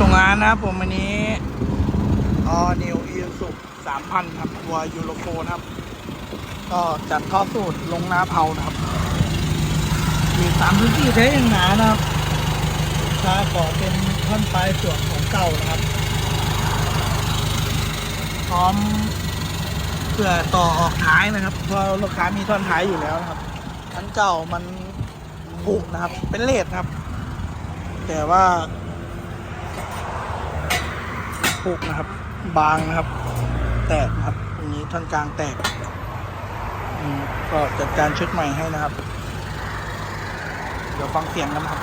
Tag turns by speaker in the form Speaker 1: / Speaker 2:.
Speaker 1: ส่งงานนะครับผมวันนี้ออนิวอีสุสามพันครับ ตัวยูโรโฟนะครับ ก็จัดท่อสูตรลงหน้าเผานะครับมีสามพื้นที่ใช้ย่างหนานะครับถ้าก่อเป็นท่อนปลายส่วนของเก่านะครับ พร้อมเพื่อต่อออกท้ายนะครับ เพราะลูกค้ามีท่อนท้ายอยู่แล้วนะครับอันเก่ามันผุนะครับ เป็นเลดครับ แต่ว่า ผุนะครับ บางนะครับ แตกนะครับตรงนี้ท่อนกลางแตกก็จัดการชุดใหม่ให้นะครับ เดี๋ยวฟังเสียงกันนะครับ